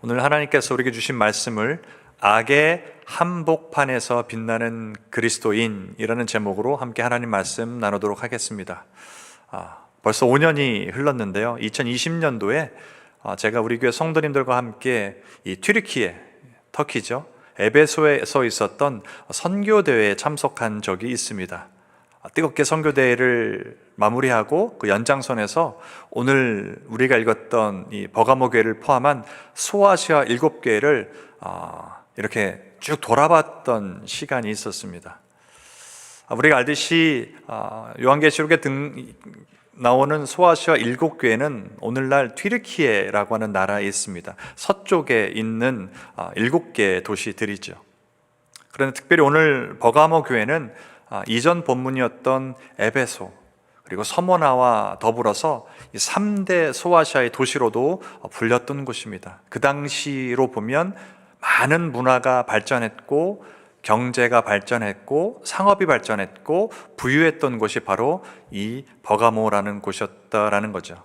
오늘 하나님께서 우리에게 주신 말씀을 악의 한복판에서 빛나는 그리스도인이라는 제목으로 함께 하나님 말씀 나누도록 하겠습니다. 아, 벌써 5년이 흘렀는데요. 2020년도에 아, 제가 우리 교회 성도님들과 함께 이 튀르키예, 터키죠. 에베소에서 있었던 선교 대회에 참석한 적이 있습니다. 아, 뜨겁게 선교 대회를 마무리하고 그 연장선에서 오늘 우리가 읽었던 이 버가모 교회를 포함한 소아시아 일곱 교회를 아, 이렇게 쭉 돌아봤던 시간이 있었습니다. 아, 우리가 알듯이 아, 요한계시록에 등 나오는 소아시아 일곱 교회는 오늘날 튀르키예라고 하는 나라에 있습니다. 서쪽에 있는 아, 일곱 개 도시들이죠. 그런데 특별히 오늘 버가모 교회는 아, 이전 본문이었던 에베소 그리고 서머나와 더불어서 3대 소아시아의 도시로도 불렸던 곳입니다. 그 당시로 보면 많은 문화가 발전했고 경제가 발전했고 상업이 발전했고 부유했던 곳이 바로 이 버가모라는 곳이었다라는 거죠.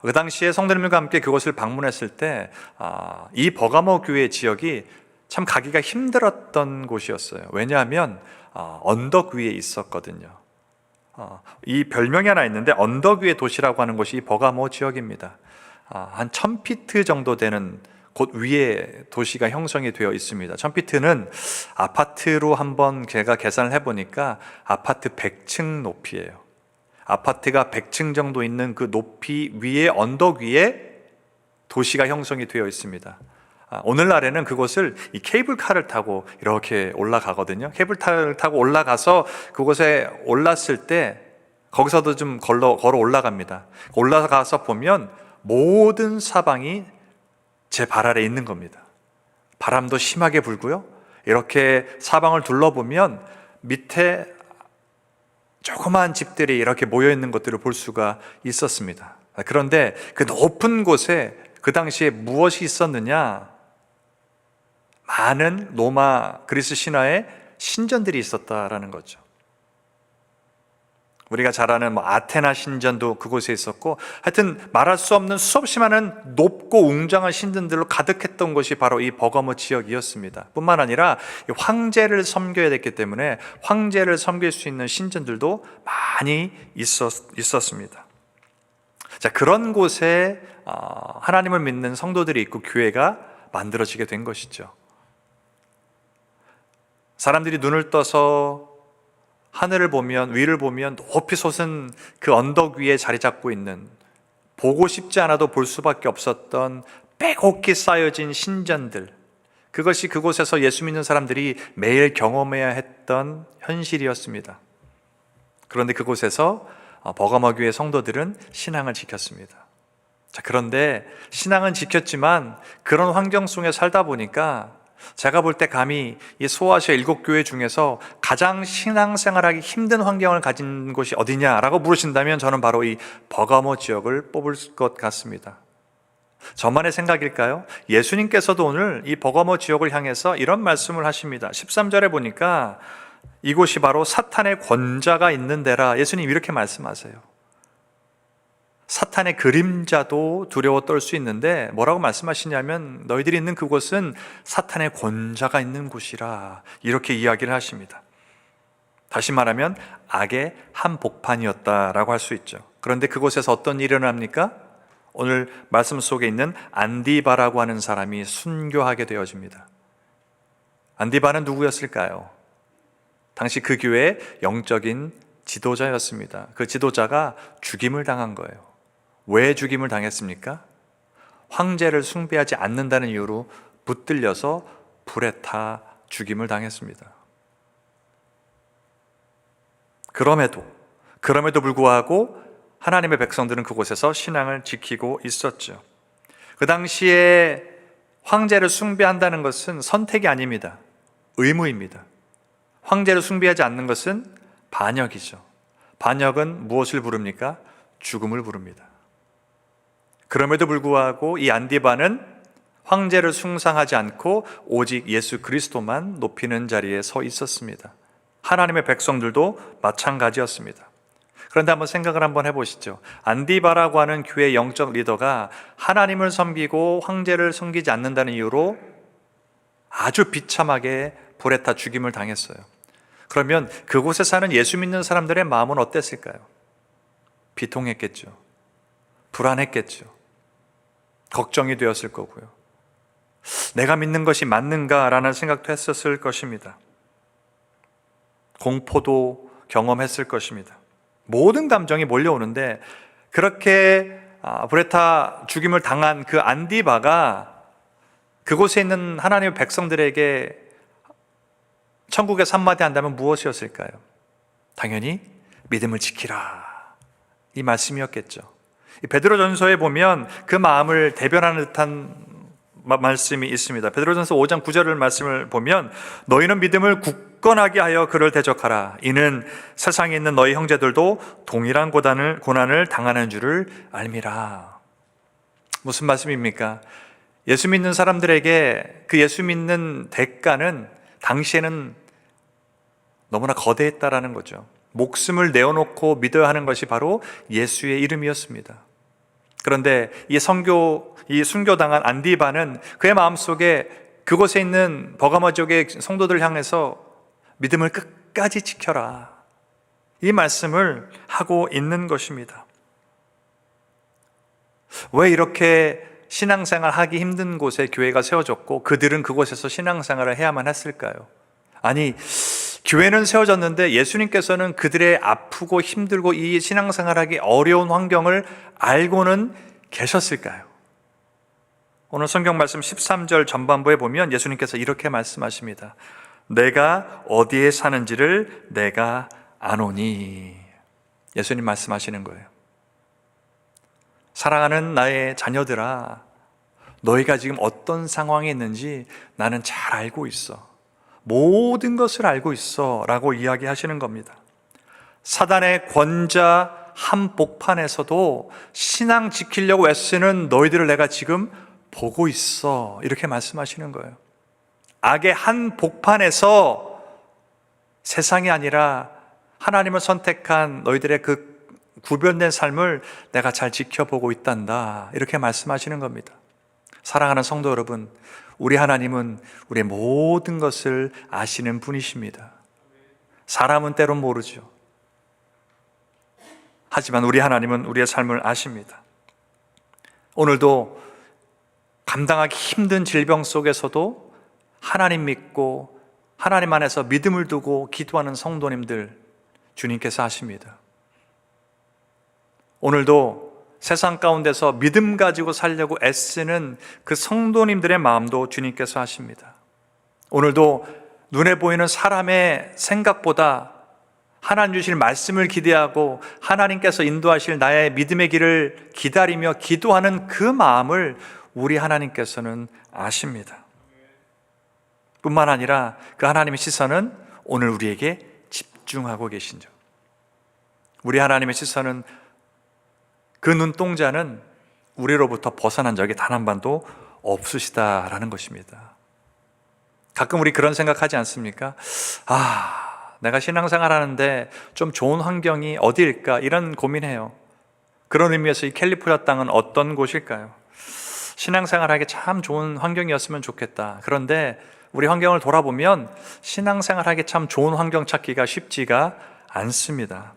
그 당시에 성도님들과 함께 그곳을 방문했을 때, 아, 이 버가모 교회 지역이 참 가기가 힘들었던 곳이었어요. 왜냐하면 아, 언덕 위에 있었거든요. 아, 이 별명이 하나 있는데 언덕 위의 도시라고 하는 곳이 이 버가모 지역입니다. 아, 한 1000피트 정도 되는 곳 위에 도시가 형성이 되어 있습니다. 1000피트는 아파트로 한번 제가 계산을 해보니까 아파트 100층 높이에요. 아파트가 100층 정도 있는 그 높이 위에 언덕 위에 도시가 형성이 되어 있습니다. 아, 오늘날에는 그곳을 이 케이블카를 타고 이렇게 올라가거든요. 케이블카를 타고 올라가서 그곳에 올랐을 때 거기서도 좀 걸러, 걸어 올라갑니다. 올라가서 보면 모든 사방이 제 발 아래 있는 겁니다. 바람도 심하게 불고요. 이렇게 사방을 둘러보면 밑에 조그마한 집들이 이렇게 모여 있는 것들을 볼 수가 있었습니다. 그런데 그 높은 곳에 그 당시에 무엇이 있었느냐? 많은 로마 그리스 신화의 신전들이 있었다라는 거죠. 우리가 잘 아는 뭐 아테나 신전도 그곳에 있었고 하여튼 말할 수 없는 수없이 많은 높고 웅장한 신전들로 가득했던 곳이 바로 이 버거모 지역이었습니다. 뿐만 아니라 황제를 섬겨야 됐기 때문에 황제를 섬길 수 있는 신전들도 많이 있었, 있었습니다. 자, 그런 곳에 어, 하나님을 믿는 성도들이 있고 교회가 만들어지게 된 것이죠. 사람들이 눈을 떠서 하늘을 보면 위를 보면 높이 솟은 그 언덕 위에 자리 잡고 있는 보고 싶지 않아도 볼 수밖에 없었던 빼곡히 쌓여진 신전들 그것이 그곳에서 예수 믿는 사람들이 매일 경험해야 했던 현실이었습니다. 그런데 그곳에서 버가마 교회 성도들은 신앙을 지켰습니다. 자, 그런데 신앙은 지켰지만 그런 환경 속에 살다 보니까 제가 볼 때 감히 이 소아시아 일곱 교회 중에서 가장 신앙생활하기 힘든 환경을 가진 곳이 어디냐라고 물으신다면 저는 바로 이 버가모 지역을 뽑을 것 같습니다. 저만의 생각일까요? 예수님께서도 오늘 이 버가모 지역을 향해서 이런 말씀을 하십니다. 13절에 보니까 이곳이 바로 사탄의 권자가 있는 데라 예수님 이렇게 말씀하세요. 사탄의 그림자도 두려워 떨 수 있는데 뭐라고 말씀하시냐면 너희들이 있는 그곳은 사탄의 권자가 있는 곳이라 이렇게 이야기를 하십니다. 다시 말하면 악의 한복판이었다라고 할 수 있죠. 그런데 그곳에서 어떤 일이 일어납니까? 오늘 말씀 속에 있는 안디바라고 하는 사람이 순교하게 되어집니다. 안디바는 누구였을까요? 당시 그 교회의 영적인 지도자였습니다. 그 지도자가 죽임을 당한 거예요. 왜 죽임을 당했습니까? 황제를 숭배하지 않는다는 이유로 붙들려서 불에 타 죽임을 당했습니다. 그럼에도, 그럼에도 불구하고 하나님의 백성들은 그곳에서 신앙을 지키고 있었죠. 그 당시에 황제를 숭배한다는 것은 선택이 아닙니다. 의무입니다. 황제를 숭배하지 않는 것은 반역이죠. 반역은 무엇을 부릅니까? 죽음을 부릅니다. 그럼에도 불구하고 이 안디바는 황제를 숭상하지 않고 오직 예수 그리스도만 높이는 자리에 서 있었습니다. 하나님의 백성들도 마찬가지였습니다. 그런데 한번 생각을 한번 해보시죠. 안디바라고 하는 교회 영적 리더가 하나님을 섬기고 황제를 섬기지 않는다는 이유로 아주 비참하게 불에 타 죽임을 당했어요. 그러면 그곳에 사는 예수 믿는 사람들의 마음은 어땠을까요? 비통했겠죠. 불안했겠죠. 걱정이 되었을 거고요. 내가 믿는 것이 맞는가라는 생각도 했었을 것입니다. 공포도 경험했을 것입니다. 모든 감정이 몰려오는데 그렇게 아, 브레타 죽임을 당한 그 안디바가 그곳에 있는 하나님의 백성들에게 천국에서 한마디 한다면 무엇이었을까요? 당연히 믿음을 지키라. 이 말씀이었겠죠. 이 베드로전서에 보면 그 마음을 대변하는 듯한 마- 말씀이 있습니다. 베드로전서 5장 9절을 말씀을 보면 너희는 믿음을 굳건하게 하여 그를 대적하라. 이는 세상에 있는 너희 형제들도 동일한 고단을 고난을 당하는 줄을 알미라. 무슨 말씀입니까? 예수 믿는 사람들에게 그 예수 믿는 대가는 당시에는 너무나 거대했다라는 거죠. 목숨을 내어놓고 믿어야 하는 것이 바로 예수의 이름이었습니다. 그런데 이 성교, 이 순교당한 안디바는 그의 마음속에 그곳에 있는 버가마 지역의 성도들 향해서 믿음을 끝까지 지켜라. 이 말씀을 하고 있는 것입니다. 왜 이렇게 신앙생활 하기 힘든 곳에 교회가 세워졌고 그들은 그곳에서 신앙생활을 해야만 했을까요? 아니, 교회는 세워졌는데 예수님께서는 그들의 아프고 힘들고 이 신앙생활하기 어려운 환경을 알고는 계셨을까요? 오늘 성경 말씀 13절 전반부에 보면 예수님께서 이렇게 말씀하십니다. 내가 어디에 사는지를 내가 아노니. 예수님 말씀하시는 거예요. 사랑하는 나의 자녀들아, 너희가 지금 어떤 상황에 있는지 나는 잘 알고 있어. 모든 것을 알고 있어. 라고 이야기하시는 겁니다. 사단의 권자 한복판에서도 신앙 지키려고 애쓰는 너희들을 내가 지금 보고 있어. 이렇게 말씀하시는 거예요. 악의 한복판에서 세상이 아니라 하나님을 선택한 너희들의 그 구별된 삶을 내가 잘 지켜보고 있단다. 이렇게 말씀하시는 겁니다. 사랑하는 성도 여러분, 우리 하나님은 우리의 모든 것을 아시는 분이십니다. 사람은 때론 모르죠. 하지만 우리 하나님은 우리의 삶을 아십니다. 오늘도 감당하기 힘든 질병 속에서도 하나님 믿고 하나님 안에서 믿음을 두고 기도하는 성도님들 주님께서 아십니다. 오늘도 세상 가운데서 믿음 가지고 살려고 애쓰는 그 성도님들의 마음도 주님께서 하십니다. 오늘도 눈에 보이는 사람의 생각보다 하나님 주실 말씀을 기대하고 하나님께서 인도하실 나의 믿음의 길을 기다리며 기도하는 그 마음을 우리 하나님께서는 아십니다. 뿐만 아니라 그 하나님의 시선은 오늘 우리에게 집중하고 계신죠. 우리 하나님의 시선은 그 눈동자는 우리로부터 벗어난 적이 단 한 번도 없으시다라는 것입니다. 가끔 우리 그런 생각하지 않습니까? 아, 내가 신앙생활 하는데 좀 좋은 환경이 어디일까? 이런 고민해요. 그런 의미에서 이 캘리포니아 땅은 어떤 곳일까요? 신앙생활 하기 참 좋은 환경이었으면 좋겠다. 그런데 우리 환경을 돌아보면 신앙생활 하기 참 좋은 환경 찾기가 쉽지가 않습니다.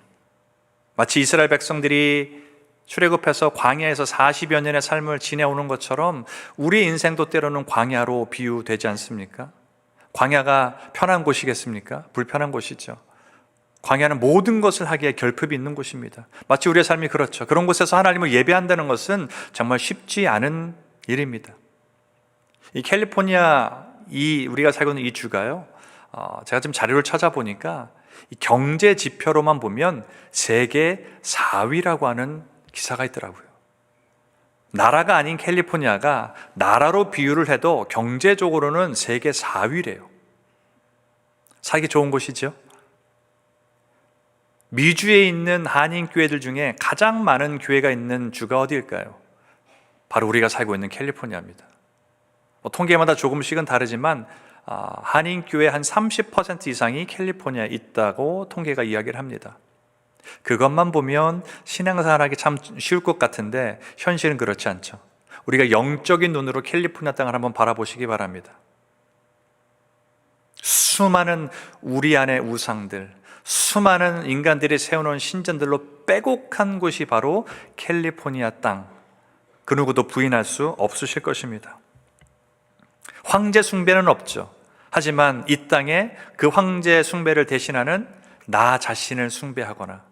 마치 이스라엘 백성들이 출애굽해서 광야에서 40여 년의 삶을 지내오는 것처럼 우리 인생도 때로는 광야로 비유되지 않습니까? 광야가 편한 곳이겠습니까? 불편한 곳이죠. 광야는 모든 것을 하기에 결핍이 있는 곳입니다. 마치 우리의 삶이 그렇죠. 그런 곳에서 하나님을 예배한다는 것은 정말 쉽지 않은 일입니다. 이 캘리포니아 이 우리가 살고 있는 이 주가요. 어, 제가 지금 자료를 찾아보니까 이 경제 지표로만 보면 세계 4위라고 하는 기사가 있더라고요. 나라가 아닌 캘리포니아가 나라로 비유를 해도 경제적으로는 세계 4위래요. 살기 좋은 곳이죠. 미주에 있는 한인 교회들 중에 가장 많은 교회가 있는 주가 어디일까요? 바로 우리가 살고 있는 캘리포니아입니다. 뭐 통계마다 조금씩은 다르지만 아, 한인 교회 한 30% 이상이 캘리포니아에 있다고 통계가 이야기를 합니다. 그것만 보면 신앙생활하기 참 쉬울 것 같은데 현실은 그렇지 않죠. 우리가 영적인 눈으로 캘리포니아 땅을 한번 바라보시기 바랍니다. 수많은 우리 안의 우상들, 수많은 인간들이 세워놓은 신전들로 빼곡한 곳이 바로 캘리포니아 땅. 그 누구도 부인할 수 없으실 것입니다. 황제 숭배는 없죠. 하지만 이 땅에 그 황제 숭배를 대신하는 나 자신을 숭배하거나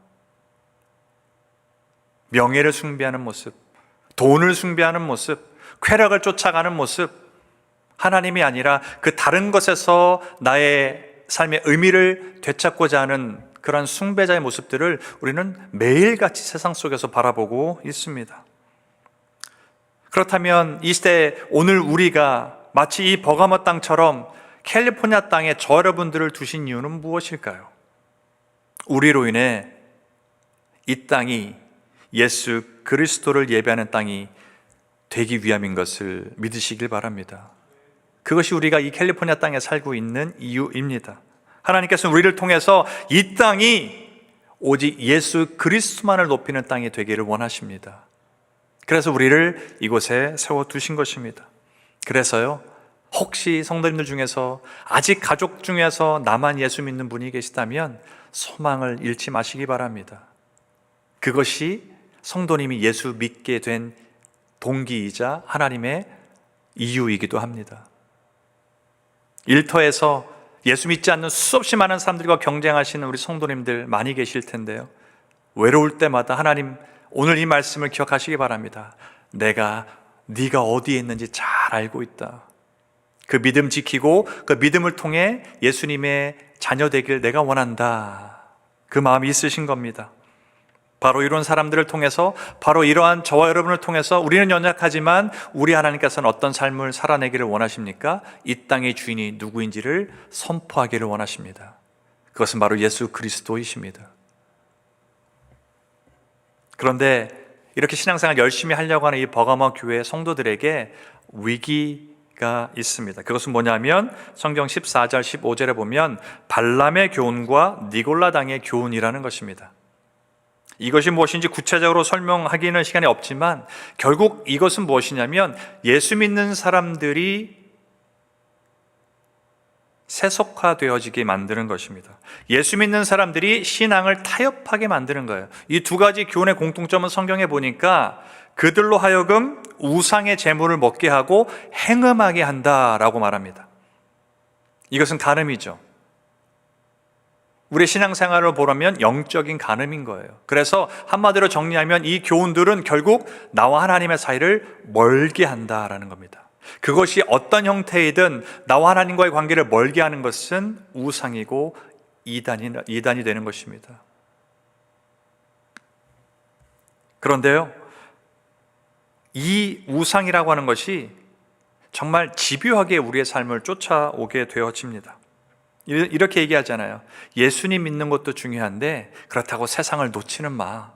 명예를 숭배하는 모습, 돈을 숭배하는 모습, 쾌락을 쫓아가는 모습, 하나님이 아니라 그 다른 것에서 나의 삶의 의미를 되찾고자 하는 그러한 숭배자의 모습들을 우리는 매일같이 세상 속에서 바라보고 있습니다. 그렇다면 이 시대 오늘 우리가 마치 이 버가모 땅처럼 캘리포니아 땅에 저 여러분들을 두신 이유는 무엇일까요? 우리로 인해 이 땅이 예수 그리스도를 예배하는 땅이 되기 위함인 것을 믿으시길 바랍니다. 그것이 우리가 이 캘리포니아 땅에 살고 있는 이유입니다. 하나님께서 우리를 통해서 이 땅이 오직 예수 그리스도만을 높이는 땅이 되기를 원하십니다. 그래서 우리를 이곳에 세워 두신 것입니다. 그래서요, 혹시 성도님들 중에서 아직 가족 중에서 나만 예수 믿는 분이 계시다면 소망을 잃지 마시기 바랍니다. 그것이 성도님이 예수 믿게 된 동기이자 하나님의 이유이기도 합니다. 일터에서 예수 믿지 않는 수없이 많은 사람들과 경쟁하시는 우리 성도님들 많이 계실 텐데요. 외로울 때마다 하나님 오늘 이 말씀을 기억하시기 바랍니다. 내가 네가 어디에 있는지 잘 알고 있다. 그 믿음 지키고 그 믿음을 통해 예수님의 자녀 되길 내가 원한다. 그 마음이 있으신 겁니다. 바로 이런 사람들을 통해서 바로 이러한 저와 여러분을 통해서 우리는 연약하지만 우리 하나님께서는 어떤 삶을 살아내기를 원하십니까? 이 땅의 주인이 누구인지를 선포하기를 원하십니다. 그것은 바로 예수 그리스도이십니다. 그런데 이렇게 신앙생활 열심히 하려고 하는 이 버가모 교회 성도들에게 위기가 있습니다. 그것은 뭐냐면 성경 14절 15절에 보면 발람의 교훈과 니골라당의 교훈이라는 것입니다. 이것이 무엇인지 구체적으로 설명하기는 시간이 없지만 결국 이것은 무엇이냐면 예수 믿는 사람들이 세속화되어지게 만드는 것입니다. 예수 믿는 사람들이 신앙을 타협하게 만드는 거예요. 이 두 가지 교훈의 공통점은 성경에 보니까 그들로 하여금 우상의 재물을 먹게 하고 행음하게 한다라고 말합니다. 이것은 간음이죠. 우리 신앙생활을 보라면 영적인 간음인 거예요. 그래서 한마디로 정리하면 이 교훈들은 결국 나와 하나님의 사이를 멀게 한다라는 겁니다. 그것이 어떤 형태이든 나와 하나님과의 관계를 멀게 하는 것은 우상이고 이단이, 이단이 되는 것입니다. 그런데요, 이 우상이라고 하는 것이 정말 집요하게 우리의 삶을 쫓아오게 되어집니다. 이렇게 얘기하잖아요. 예수님 믿는 것도 중요한데 그렇다고 세상을 놓치는 마.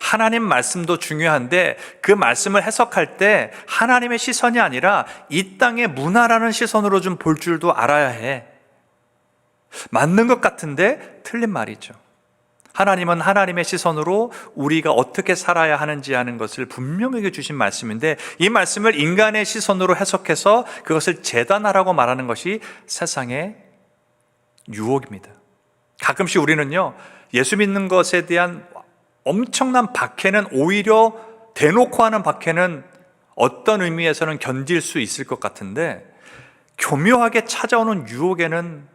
하나님 말씀도 중요한데 그 말씀을 해석할 때 하나님의 시선이 아니라 이 땅의 문화라는 시선으로 좀 볼 줄도 알아야 해. 맞는 것 같은데 틀린 말이죠. 하나님은 하나님의 시선으로 우리가 어떻게 살아야 하는지 하는 것을 분명하게 주신 말씀인데 이 말씀을 인간의 시선으로 해석해서 그것을 재단하라고 말하는 것이 세상의 유혹입니다. 가끔씩 우리는요, 예수 믿는 것에 대한 엄청난 박해는 오히려 대놓고 하는 박해는 어떤 의미에서는 견딜 수 있을 것 같은데 교묘하게 찾아오는 유혹에는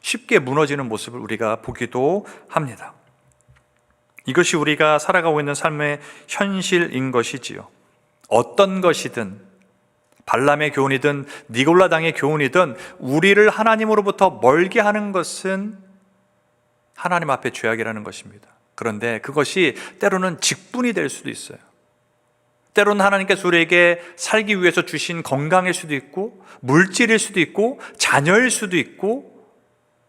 쉽게 무너지는 모습을 우리가 보기도 합니다. 이것이 우리가 살아가고 있는 삶의 현실인 것이지요. 어떤 것이든 발람의 교훈이든 니골라당의 교훈이든 우리를 하나님으로부터 멀게 하는 것은 하나님 앞에 죄악이라는 것입니다. 그런데 그것이 때로는 직분이 될 수도 있어요. 때로는 하나님께서 우리에게 살기 위해서 주신 건강일 수도 있고, 물질일 수도 있고, 자녀일 수도 있고,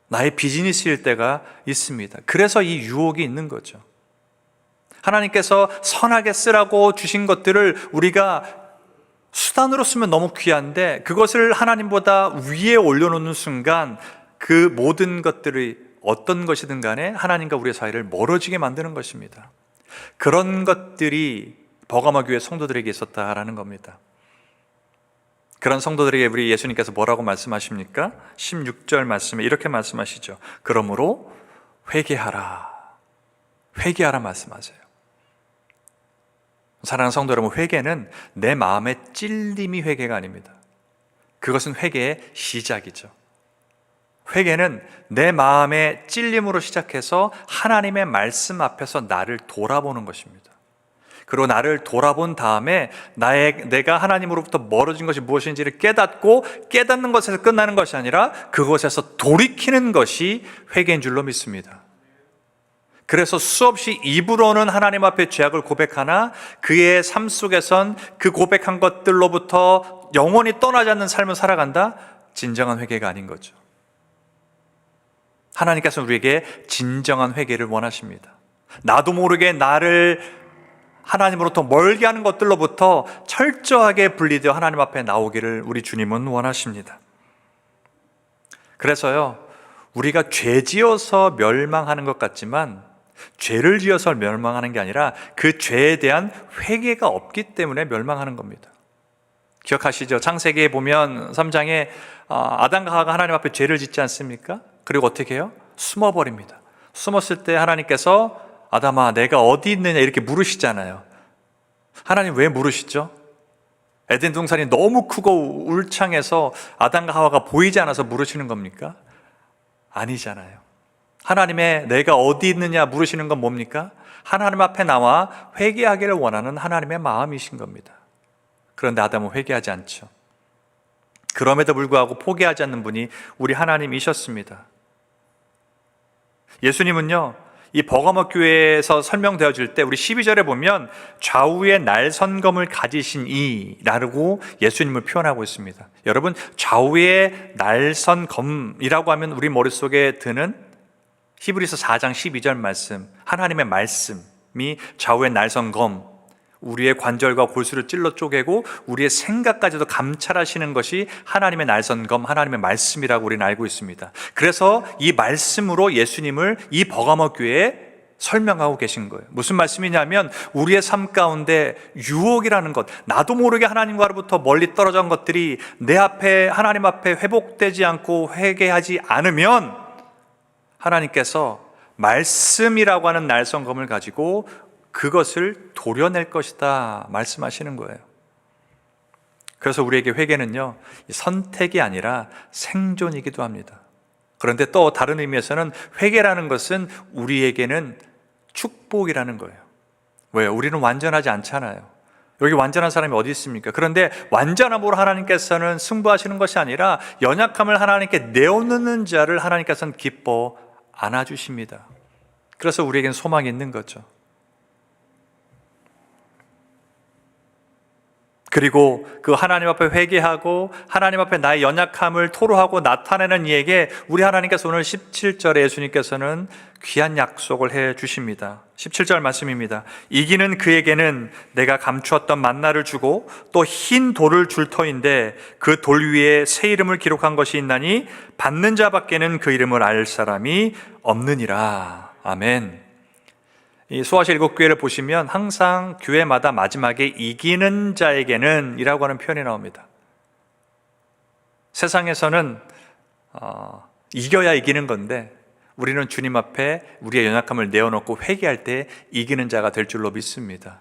나의 비즈니스일 때가 있습니다. 그래서 이 유혹이 있는 거죠. 하나님께서 선하게 쓰라고 주신 것들을 우리가 수단으로 쓰면 너무 귀한데 그것을 하나님보다 위에 올려놓는 순간 그 모든 것들이 어떤 것이든 간에 하나님과 우리의 사이를 멀어지게 만드는 것입니다. 그런 것들이 버가마 교회 성도들에게 있었다라는 겁니다. 그런 성도들에게 우리 예수님께서 뭐라고 말씀하십니까? 16절 말씀에 이렇게 말씀하시죠. 그러므로 회개하라. 회개하라 말씀하세요. 사랑하는 성도 여러분, 회개는 내 마음의 찔림이 회개가 아닙니다. 그것은 회개의 시작이죠. 회개는 내 마음의 찔림으로 시작해서 하나님의 말씀 앞에서 나를 돌아보는 것입니다. 그리고 나를 돌아본 다음에 나의 내가 하나님으로부터 멀어진 것이 무엇인지를 깨닫고 깨닫는 것에서 끝나는 것이 아니라 그것에서 돌이키는 것이 회개인 줄로 믿습니다. 그래서 수없이 입으로는 하나님 앞에 죄악을 고백하나 그의 삶 속에선 그 고백한 것들로부터 영원히 떠나지 않는 삶을 살아간다? 진정한 회개가 아닌 거죠. 하나님께서 우리에게 진정한 회개를 원하십니다. 나도 모르게 나를 하나님으로부터 멀게 하는 것들로부터 철저하게 분리되어 하나님 앞에 나오기를 우리 주님은 원하십니다. 그래서요, 우리가 죄 지어서 멸망하는 것 같지만 죄를 지어서 멸망하는 게 아니라 그 죄에 대한 회개가 없기 때문에 멸망하는 겁니다. 기억하시죠? 창세기에 보면 3장에 아, 아담과 하와가 하나님 앞에 죄를 짓지 않습니까? 그리고 어떻게 해요? 숨어버립니다. 숨었을 때 하나님께서 아담아, 내가 어디 있느냐 이렇게 물으시잖아요. 하나님 왜 물으시죠? 에덴 동산이 너무 크고 울창해서 아담과 하와가 보이지 않아서 물으시는 겁니까? 아니잖아요. 하나님의 내가 어디 있느냐 물으시는 건 뭡니까? 하나님 앞에 나와 회개하기를 원하는 하나님의 마음이신 겁니다. 그런데 아담은 회개하지 않죠. 그럼에도 불구하고 포기하지 않는 분이 우리 하나님이셨습니다. 예수님은요, 이 버거머 교회에서 설명되어질 때 우리 12절에 보면 좌우에 날 선검을 가지신 이라고 예수님을 표현하고 있습니다. 여러분, 좌우에 날 선검이라고 하면 우리 머릿속에 드는 히브리서 4장 12절 말씀, 하나님의 말씀이 좌우에 날선검, 우리의 관절과 골수를 찔러 쪼개고 우리의 생각까지도 감찰하시는 것이 하나님의 날선검, 하나님의 말씀이라고 우리는 알고 있습니다. 그래서 이 말씀으로 예수님을 이 버가모 교회에 설명하고 계신 거예요. 무슨 말씀이냐면 우리의 삶 가운데 유혹이라는 것, 나도 모르게 하나님과로부터 멀리 떨어진 것들이 내 앞에 하나님 앞에 회복되지 않고 회개하지 않으면 하나님께서 말씀이라고 하는 날성검을 가지고 그것을 도려낼 것이다 말씀하시는 거예요. 그래서 우리에게 회개는요, 선택이 아니라 생존이기도 합니다. 그런데 또 다른 의미에서는 회개라는 것은 우리에게는 축복이라는 거예요. 왜요? 우리는 완전하지 않잖아요. 여기 완전한 사람이 어디 있습니까? 그런데 완전함으로 하나님께서는 승부하시는 것이 아니라 연약함을 하나님께 내어놓는 자를 하나님께서는 기뻐 안아주십니다. 그래서 우리에겐 소망이 있는 거죠. 그리고 그 하나님 앞에 회개하고 하나님 앞에 나의 연약함을 토로하고 나타내는 이에게 우리 하나님께서 오늘 17절에 예수님께서는 귀한 약속을 해 주십니다. 17절 말씀입니다. 이기는 그에게는 내가 감추었던 만나를 주고 또 흰 돌을 줄 터인데 그 돌 위에 새 이름을 기록한 것이 있나니 받는 자밖에는 그 이름을 알 사람이 없느니라. 아멘. 이 소아시 일곱 교회를 보시면 항상 교회마다 마지막에 이기는 자에게는 이라고 하는 표현이 나옵니다. 세상에서는 어, 이겨야 이기는 건데 우리는 주님 앞에 우리의 연약함을 내어놓고 회개할 때 이기는 자가 될 줄로 믿습니다.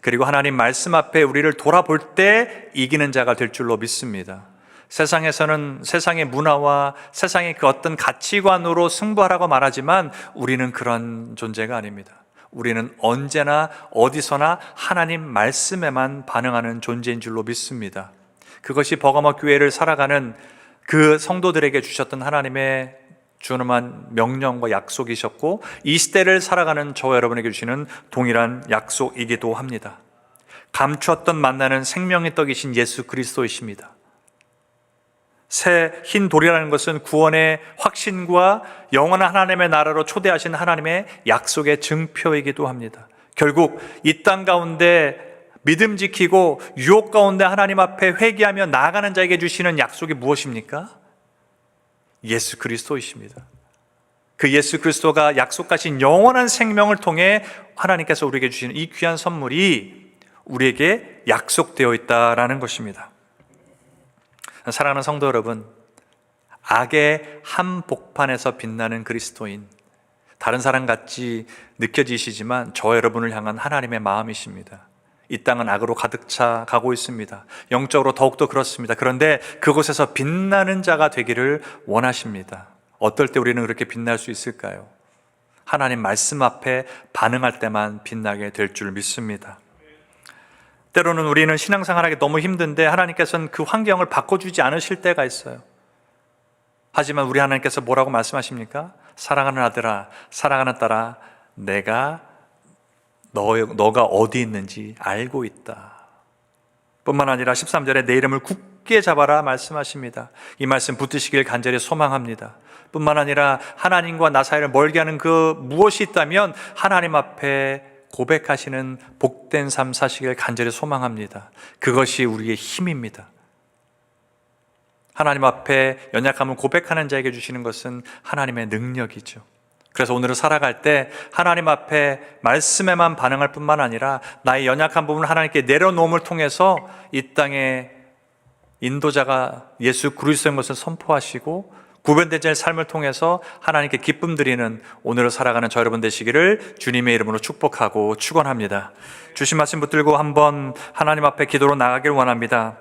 그리고 하나님 말씀 앞에 우리를 돌아볼 때 이기는 자가 될 줄로 믿습니다. 세상에서는 세상의 문화와 세상의 그 어떤 가치관으로 승부하라고 말하지만 우리는 그런 존재가 아닙니다. 우리는 언제나 어디서나 하나님 말씀에만 반응하는 존재인 줄로 믿습니다. 그것이 버가모 교회를 살아가는 그 성도들에게 주셨던 하나님의 준엄한 명령과 약속이셨고 이 시대를 살아가는 저와 여러분에게 주시는 동일한 약속이기도 합니다. 감추었던 만나는 생명의 떡이신 예수 그리스도이십니다. 새 흰 돌이라는 것은 구원의 확신과 영원한 하나님의 나라로 초대하신 하나님의 약속의 증표이기도 합니다. 결국 이 땅 가운데 믿음 지키고 유혹 가운데 하나님 앞에 회개하며 나아가는 자에게 주시는 약속이 무엇입니까? 예수 그리스도이십니다. 그 예수 그리스도가 약속하신 영원한 생명을 통해 하나님께서 우리에게 주시는 이 귀한 선물이 우리에게 약속되어 있다라는 것입니다. 사랑하는 성도 여러분, 악의 한복판에서 빛나는 그리스도인, 다른 사람 같이 느껴지시지만 저 여러분을 향한 하나님의 마음이십니다. 이 땅은 악으로 가득 차 가고 있습니다. 영적으로 더욱더 그렇습니다. 그런데 그곳에서 빛나는 자가 되기를 원하십니다. 어떨 때 우리는 그렇게 빛날 수 있을까요? 하나님 말씀 앞에 반응할 때만 빛나게 될 줄 믿습니다. 때로는 우리는 신앙생활하기 너무 힘든데 하나님께서는 그 환경을 바꿔주지 않으실 때가 있어요. 하지만 우리 하나님께서 뭐라고 말씀하십니까? 사랑하는 아들아, 사랑하는 딸아, 내가 너, 너가 어디 있는지 알고 있다. 뿐만 아니라 13절에 내 이름을 굳게 잡아라 말씀하십니다. 이 말씀 붙드시길 간절히 소망합니다. 뿐만 아니라 하나님과 나 사이를 멀게 하는 그 무엇이 있다면 하나님 앞에 고백하시는 복된 삶 사시길 간절히 소망합니다. 그것이 우리의 힘입니다. 하나님 앞에 연약함을 고백하는 자에게 주시는 것은 하나님의 능력이죠. 그래서 오늘을 살아갈 때 하나님 앞에 말씀에만 반응할 뿐만 아니라 나의 연약한 부분을 하나님께 내려놓음을 통해서 이 땅에 인도자가 예수 그리스도인 것을 선포하시고 구변된 자의 삶을 통해서 하나님께 기쁨 드리는 오늘을 살아가는 저 여러분 되시기를 주님의 이름으로 축복하고 축원합니다. 주신 말씀 붙들고 한번 하나님 앞에 기도로 나가길 원합니다.